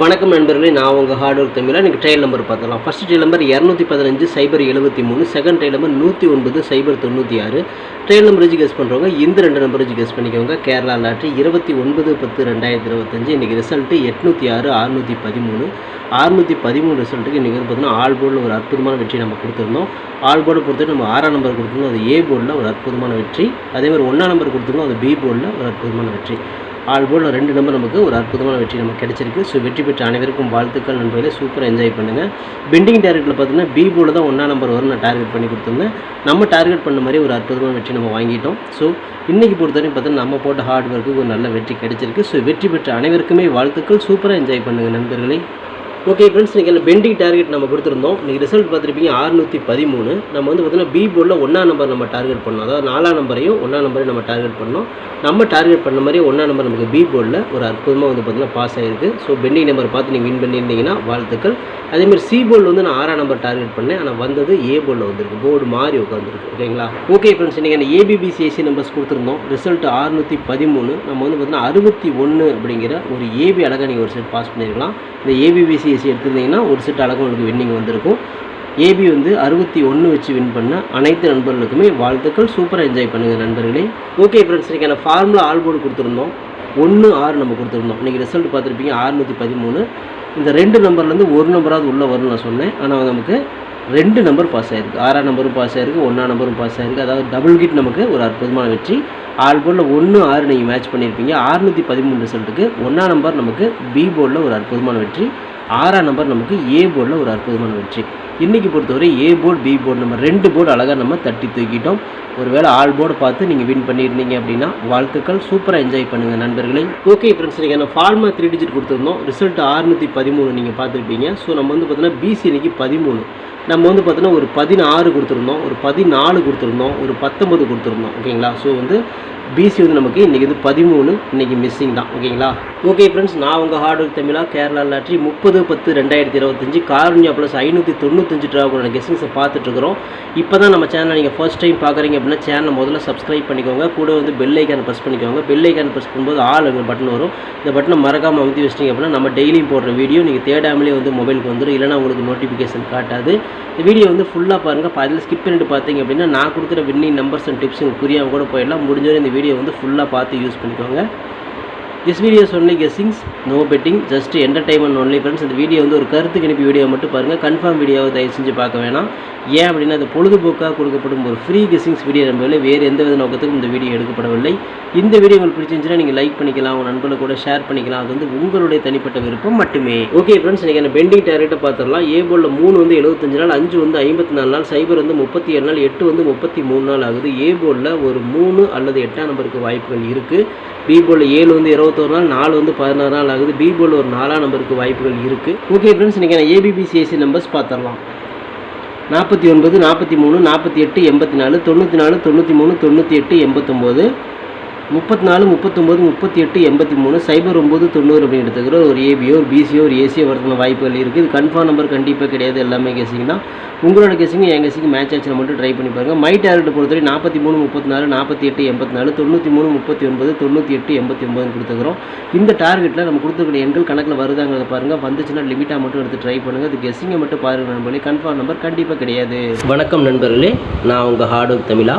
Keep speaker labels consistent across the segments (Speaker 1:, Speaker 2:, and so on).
Speaker 1: வணக்கம் நண்பர்களே நான் உங்கள் ஹார்ட் ஒர்க் தமிழ் நீங்கள் ட்ரையல் நம்பர் பார்த்துக்கலாம் ஃபஸ்ட் ட்ரையல் நம்பர் இரநூத்தி பதினஞ்சு சைபர் எழுபத்தி மூணு. செகண்ட் ட்ரையல் நம்பர் நூற்றி ஒன்பது சைபர் தொண்ணூற்றி ஆறு. ட்ரையல் நம்பர் வச்சு கெஸ் பண்ணுறவங்க இந்த ரெண்டு நம்பர் வச்சு கெஸ் பண்ணிக்கோங்க. கேரளா லாட்ரி இருபத்தி ஒன்பது பத்து ரெண்டாயிரத்தி இருபத்தஞ்சு. இன்றைக்கி ரிசல்ட்டு எட்நூற்றி ஆறு அறுநூற்றி பதிமூணு. அறுநூற்றி பதிமூணு ரிசல்ட்டுக்கு இன்றைக்கி வந்து பார்த்தீங்கன்னா ஆல் போர்டில் ஒரு அற்புதமான வெற்றி நம்ம கொடுத்துருந்தோம். ஆல் போர்டை பொறுத்தவரை நம்ம ஆறாம் நம்பர் கொடுத்துருந்தோம். அது ஏ போர்டில் ஒரு அற்புதமான வெற்றி. அதேமாதிரி ஒன்றாம் நம்பர் கொடுத்துருந்தோம். அது பி போர்டில் ஒரு அற்புதமான வெற்றி. ஆல் ரெண்டு நம்பர் நமக்கு ஒரு அற்புதமான வெற்றி நமக்கு கிடைச்சிருக்கு. ஸோ வெற்றி பெற்ற அனைவருக்கும் வாழ்த்துக்கள் நண்பர்களே. சூப்பராக என்ஜாய் பண்ணுங்கள் பெண்டிங் டார்கெட்டில் பார்த்தீங்கன்னா பி போர்டில் தான் ஒன்றா நம்பர் வரும் நான் டார்கெட் பண்ணி கொடுத்துருந்தேன். நம்ம டார்கெட் பண்ண மாதிரி ஒரு அற்புதமான வெற்றி நம்ம வாங்கிட்டோம். ஸோ இன்றைக்கி பொறுத்தவரைக்கும் பார்த்தீங்கன்னா நம்ம போட்ட ஹார்ட் ஒர்க்குக்கு ஒரு நல்ல வெற்றி கிடைச்சிருக்கு. ஸோ வெற்றி பெற்ற அனைவருக்குமே வாழ்த்துக்கள். சூப்பராக என்ஜாய் பண்ணுங்கள் நண்பர்களே. ஓகே ஃப்ரெண்ட்ஸ் நீங்கள் பெண்டிங் டார்கெட் நம்ம கொடுத்துருந்தோம். நீங்கள் ரிசல்ட் பார்த்துருப்பீங்க ஆறுநூற்றி பதிமூணு. நம்ம வந்து பார்த்தீங்கன்னா பி போர்டில் ஒன்றா நம்பர் நம்ம டார்கெட் பண்ணோம் அதாவது நாலாம் நம்பரையும் ஒன்றா நம்பரையும் நம்ம டார்கெட் பண்ணோம் நம்ம டார்கெட் பண்ண மாதிரி ஒன்றா நம்பர் நமக்கு பி போர்டில் ஒரு அற்புதமாக வந்து பார்த்தீங்கன்னா பாஸ் ஆகிருக்கு ஸோ பெண்டிங் நம்பர் பார்த்து நீங்கள் வின் பண்ணியிருந்தீங்கன்னா வாழ்த்துக்கள். அதேமாதிரி சி போர்டில் வந்து நான் ஆறாம் நம்பர் டார்கெட் பண்ணேன். ஆனால் வந்தது ஏ போர்டில் வந்திருக்கு. போர்டு மாறி உட்காந்துருக்கு ஓகேங்களா ஓகே ஃப்ரெண்ட்ஸ் இன்றைக்கி அந்த ஏபிபிசிஎஸ்சி நம்பர்ஸ் கொடுத்துருந்தோம். ரிசல்ட் அறுநூற்றி பதிமூணு. நம்ம வந்து பார்த்திங்கன்னா அறுபத்தி ஒன்று அப்படிங்கிற ஒரு ஏபி அழகாக நீங்கள் ஒரு செட் பாஸ் பண்ணியிருக்கலாம். இந்த ஏபிபிசி ஏபிபிசிஎஸ்சி எடுத்திருந்தீங்கன்னா ஒரு செட் அழகும் உங்களுக்கு வின்னிங் வந்திருக்கும். ஏபி வந்து அறுபத்தி ஒன்று வச்சு வின் பண்ண அனைத்து நண்பர்களுக்குமே வாழ்த்துக்கள். சூப்பராக என்ஜாய் பண்ணுங்கள் நண்பர்களே. ஓகே ஃப்ரெண்ட்ஸ் இன்றைக்கான ஃபார்முலா ஆல் போர்டு கொடுத்துருந்தோம். ஒன்று ஆறு நம்ம கொடுத்துருந்தோம். இன்றைக்கி ரிசல்ட் பார்த்துருப்பீங்க ஆறுநூற்றி பதிமூணு. இந்த ரெண்டு நம்பர்லேருந்து ஒரு நம்பராவது உள்ளே வரும்னு நான் சொன்னேன். ஆனால் நமக்கு ரெண்டு நம்பர் பாஸ் ஆயிருக்கு. ஆறாம் நம்பரும் பாஸ் ஆயிருக்கு. ஒன்றாம் நம்பரும் பாஸ் ஆயிருக்கு. அதாவது டபுள் கிட் நமக்கு ஒரு அற்புதமான வெற்றி. ஆல் போர்டில் ஒன்று ஆறு நீங்கள் மேட்ச் பண்ணியிருப்பீங்க ஆறுநூற்றி பதிமூணு ரிசல்ட்டுக்கு ஒன்றாம் நம்பர் நமக்கு பி போர்டில் ஒரு அற்புதமான வெற்றி. ஆறாம் நம்பர் நமக்கு ஏ போர்டில் ஒரு அற்புதமான வெற்றி. இன்றைக்கி பொறுத்தவரை ஏ போர்டு பி போர்டு நம்ம ரெண்டு போர்டு அழகாக நம்ம தட்டி தூக்கிட்டோம். ஒருவேளை ஆல் போர்டு பார்த்து நீங்கள் வின் பண்ணியிருந்தீங்க அப்படின்னா வாழ்த்துக்கள். சூப்பராக என்ஜாய் பண்ணுங்கள் நண்பர்களே. ஓகே ஃப்ரெண்ட்ஸ் நீங்கள் நான் ஃபார்மா த்ரீ டிஜிட் கொடுத்துருந்தோம். ரிசல்ட் ஆறுநூற்றி பதிமூணு நீங்கள் பார்த்துருப்பீங்க. ஸோ நம்ம வந்து பார்த்தீங்கன்னா பிசி இன்றைக்கி பதிமூணு. நம்ம வந்து பார்த்தீங்கன்னா ஒரு பதினாறு கொடுத்துருந்தோம். ஒரு பதினாலு கொடுத்துருந்தோம். ஒரு பத்தொம்பது கொடுத்துருந்தோம். ஓகேங்களா ஸோ வந்து பிசி வந்து நமக்கு இன்றைக்கி வந்து பதிமூணு இன்றைக்கி மிஸ்ஸிங் தான். ஓகேங்களா? ஓகே ஃப்ரெண்ட்ஸ் நான் உங்கள் ஹார்ட் ஒர்க் தமிழாக கேரளா லாட்ரி முப்பது பத்து ரெண்டாயிரத்தி இருபத்தஞ்சி காரணியா ப்ளஸ் ஐநூற்றி தொண்ணூத்தஞ்சு ட்ராவோட கெஸ்டிங்ஸை பார்த்துட்ருக்குறோம். இப்போ தான் நம்ம சேனலை நீங்கள் ஃபர்ஸ்ட் டைம் பார்க்குறீங்க அப்படின்னா சேனலை முதல்ல சப்ஸ்கிரைப் பண்ணிக்கோங்க. கூட வந்து பெல் ஐக்கான் ப்ரெஸ் பண்ணிக்கோங்க. பெல் ஐக்கான் ப்ரெஸ் பண்ணும்போது ஆள் எங்கள் பட்டன் வரும். இந்த பட்டனை மறக்காமல் அமுத்தி வச்சிட்டிங்க அப்படின்னா நம்ம டெய்லியும் போடுற வீடியோ நீங்கள் தேடாமலே வந்து மொபைலுக்கு வந்துடும் இல்லைனா உங்களுக்கு நோட்டிஃபிகேஷன் காட்டாது. இந்த வீடியோ வந்து ஃபுல்லாக பாருங்கள் அதில் ஸ்கிப் பண்ணிட்டு பார்த்தீங்க அப்படின்னா நான் கொடுக்குற வின்னிங் நம்பர்ஸ் அண்ட் டிப்ஸ் உங்களுக்கு புரியாமல் கூட போயிடலாம். முடிஞ்சவரை இந்த வீடியோ வந்து ஃபுல்லாக பார்த்து யூஸ் பண்ணிக்கோங்க. This videos only guessings no betting just entertainment only friends இந்த வீடியோ வந்து ஒரு கருத்து கணிப்பு வீடியோ மட்டும் பாருங்கள் கன்ஃபார்ம் வீடியோவை தயவு செஞ்சு பார்க்க வேணாம். ஏன் அப்படின்னா அது பொழுதுபோக்காக கொடுக்கப்படும் ஒரு ஃப்ரீ கெஸ்ஸிங்ஸ் வீடியோ நம்பவில்லை வேறு எந்த வித நோக்கத்துக்கும் இந்த வீடியோ எடுக்கப்படவில்லை. இந்த வீடியோ உங்களுக்கு பிடிச்சிருந்துச்சுன்னா நீங்கள் லைக் பண்ணிக்கலாம் உங்கள் நண்பர்கள் கூட ஷேர் பண்ணிக்கலாம். அது வந்து உங்களுடைய தனிப்பட்ட விருப்பம் மட்டுமே. ஓகே ஃப்ரெண்ட்ஸ் நீங்கள் என்ன பெண்டிங் டேரக்டாக பார்த்துடலாம் ஏ மூணு வந்து எழுபத்தஞ்சு நாள் அஞ்சு வந்து ஐம்பத்தி நாலு நாள் சைபர் வந்து முப்பத்தி ஏழு நாள் எட்டு வந்து முப்பத்தி மூணு நாள் ஆகுது. ஏ ஒரு மூணு அல்லது எட்டாம் நம்பருக்கு வாய்ப்புகள் இருக்குது பி ஏழு வந்து இருபத்தொரு நாள் நாலு வந்து பதினாறு நாள் ஆகுது. பி போல் ஒரு நாலாம் நம்பருக்கு வாய்ப்புகள் இருக்குது ஓகே ஃப்ரெண்ட்ஸ் நீங்கள் ஏபிபிசிஎஸ்சி நம்பர்ஸ் பார்த்துடலாம் நாற்பத்தி ஒன்பது நாற்பத்தி மூணு நாற்பத்தி எட்டு எண்பத்தி நாலு தொண்ணூற்றி நாலு தொண்ணூற்றி மூணு தொண்ணூற்றி எட்டு எண்பத்தொம்போது. முப்பத்தி நாலு முப்பத்தொம்போது முப்பத்தி எட்டு எண்பத்தி மூணு சைபர் ஒம்பது தொண்ணூறு அப்படின்னு எடுத்துக்கிற ஒரு ஏபியோ ஒரு பிசியோ ஒரு ஏசியோ வரதுன வாய்ப்புகள் இருக்குது. இது கன்ஃபார்ம் நம்பர் கண்டிப்பாக கிடையாது. எல்லாமே கெஸிங் தான். உங்களோட கேசிங்க என் கேசிங்க மேட்ச் ஆச்சுன்னா மட்டும் ட்ரை பண்ணி பாருங்கள் மை டார்கெட் பொறுத்தவரை நாற்பத்தி மூணு முப்பத்தி நாலு நாற்பத்தி எட்டு எண்பத்தி நாலு தொண்ணூற்றி மூணு முப்பத்தி ஒன்பது தொண்ணூற்றி எட்டு எண்பத்தி ஒம்பதுன்னு கொடுத்துக்கிறோம் இந்த டார்கெட்டில் நம்ம கொடுத்துருக்கிற எண்கள் கணக்கில் வருதாங்கிறத பாருங்கள் வந்துச்சுன்னா லிமிட்டாக மட்டும் எடுத்து ட்ரை பண்ணுங்கள் அது கெஸிங்கை மட்டும் பாருங்கள் நண்பர்களே. கன்ஃபார்ம் நம்பர் கண்டிப்பாக கிடையாது. வணக்கம் நண்பர்களே. நான் உங்கள் ஹார்ட் ஒர்க் தமிழா.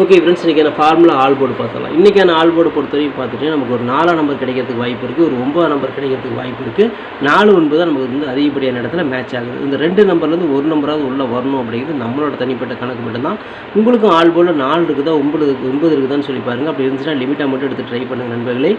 Speaker 1: ஓகே ஃப்ரெண்ட்ஸ் இன்றைக்கான ஃபார்முலா ஆல் போர்டு பார்த்தலாம் இன்றைக்கான ஆல் போர்டு பொறுத்தவரைக்கும் பார்த்துட்டு நமக்கு ஒரு நாலாம் நம்பர் கிடைக்கிறதுக்கு வாய்ப்பு இருக்குது ஒரு ஒன்பதாம் நம்பர் கிடைக்கிறதுக்கு வாய்ப்பு இருக்குது நாலு ஒன்பது தான் நமக்கு வந்து அதிகப்படியான இடத்துல மேட்ச் ஆகுது. இந்த ரெண்டு நம்பர்லேருந்து ஒரு நம்பராவது உள்ளே வரணும் அப்படிங்கிறது நம்மளோட தனிப்பட்ட கணக்கு மட்டும்தான். உங்களுக்கும் ஆல் போர்டில் நாலு இருக்குதா ஒன்பது ஒன்பது இருக்குதான்னு சொல்லி பாருங்கள் அப்படி இருந்துச்சுன்னா லிமிட்டாக மட்டும் எடுத்து ட்ரை பண்ணுங்கள் நண்பர்களே.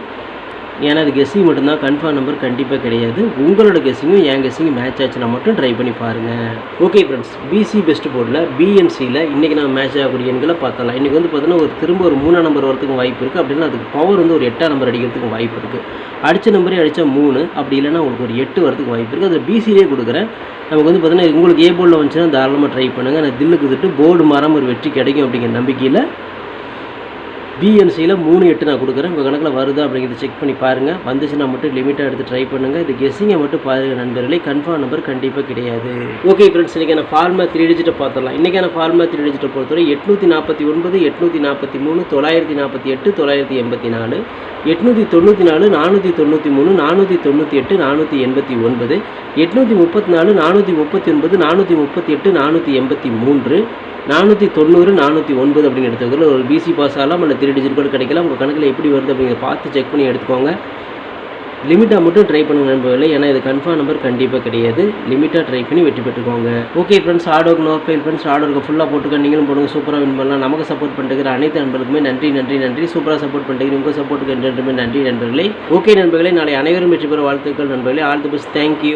Speaker 1: ஏன்னா அது கெஸ்ஸிங் மட்டும்தான் கன்ஃபார்ம் நம்பர் கண்டிப்பாக கிடையாது. உங்களோட கெஸ்ஸிங்கும் என் கெஸ்ஸிங்கும் மேட்ச் ஆச்சுன்னா மட்டும் ட்ரை பண்ணி பாருங்கள் ஓகே ஃப்ரெண்ட்ஸ் பிசி பெஸ்ட் போர்டில் பிஎன்சியில் இன்றைக்கி நம்ம மேட்ச் ஆகக்கூடிய எண்களை பார்க்கலாம் இன்றைக்கி வந்து பார்த்தீங்கன்னா ஒரு திரும்ப ஒரு மூணாம் நம்பர் வரதுக்கு வாய்ப்பு இருக்குது அப்படின்னா அதுக்கு பவர் வந்து ஒரு எட்டாம் நம்பர் அடிக்கிறதுக்கு வாய்ப்பு இருக்குது அடித்த நம்பரே அடித்தா மூணு அப்படி இல்லைன்னா உங்களுக்கு ஒரு எட்டு வரதுக்கு வாய்ப்பு இருக்குது அதில் பிசிலே கொடுக்குறேன். நமக்கு வந்து பார்த்தீங்கன்னா உங்களுக்கு ஏ போர்டில் வந்துச்சுன்னா தாராளமாக ட்ரை பண்ணுங்கள் ஆனால் தில்லுக்கு திட்டு போர்டு மாறாமல் ஒரு வெற்றி கிடைக்கும் அப்படிங்கிற நம்பிக்கையில் பிஎன்சியில் மூணு எட்டு நான் கொடுக்குறேன். உங்கள் கணக்கில் வருதா அப்படிங்கிறத செக் பண்ணி பாருங்கள் வந்துச்சுன்னா மட்டும் லிமிட்டாக எடுத்து ட்ரை பண்ணுங்கள் இது கெஸ்ஸிங்கை மட்டும் பாருங்கள் நண்பர்களே. கன்ஃபார்ம் நம்பர் கண்டிப்பாக கிடையாது. ஓகே ஃப்ரெண்ட்ஸ் இன்றைக்கான ஃபார்மா த்ரீ டிஜிட்டை பார்த்துடலாம். இன்றைக்கான ஃபார்மா த்ரீ டிஜிட்டை பொறுத்தவரை எட்நூற்றி நாற்பத்தி ஒன்பது எட்நூற்றி நாற்பத்தி மூணு தொள்ளாயிரத்தி நாற்பத்தி எட்டு தொள்ளாயிரத்தி எண்பத்தி நாலு எட்நூற்றி தொண்ணூற்றி நாலு நானூற்றி தொண்ணூற்றி மூணு நானூற்றி தொண்ணூற்றி எட்டு நானூற்றி எண்பத்தி ஒன்பது எட்நூற்றி முப்பத்தி நாலு நானூற்றி முப்பத்தி ஒன்பது நானூற்றி முப்பத்தி எட்டு நானூற்றி எண்பத்தி மூன்று நானூற்றி தொண்ணூறு நானூற்றி ஒன்பது அப்படின்னு எடுத்துக்கல ஒரு பிசி பாஸ் ஆகலாம் இல்லை த்ரீ டிஜிட் கூட கிடைக்கலாம். உங்கள் கணக்கில் எப்படி வருது அப்படிங்கிற பார்த்து செக் பண்ணி எடுத்துக்கோங்க. லிமிட்டாக மட்டும் ட்ரை பண்ணுங்க நண்பர்களே. ஏன்னா இது கன்ஃபார்ம் நம்பர் கண்டிப்பாக கிடையாது. லிமிட்டாக ட்ரை பண்ணி வெற்றி பெற்றுக்கோங்க. ஓகே ஃப்ரெண்ட்ஸ் ஆர்டருக்கு நோ ஃபெயில் ஃப்ரெண்ட்ஸ் ஆர்டருக்கு ஃபுல்லாக போட்டுக்க. நீங்களும் போடுங்க. சூப்பராக வின் பண்ணலாம். நமக்கு சப்போர்ட் பண்ணுற அனைத்து நண்பர்களுக்குமே நன்றி நன்றி நன்றி. சூப்பராக சப்போர்ட் பண்ணிட்டு உங்கள் சப்போர்ட்டுக்கு என்றுமே நன்றி நண்பர்களே. ஓகே நண்பர்களே. நாளை அனைவரும் வெற்றி பெற வாழ்த்துக்கள் நண்பர்களே. All the best thank you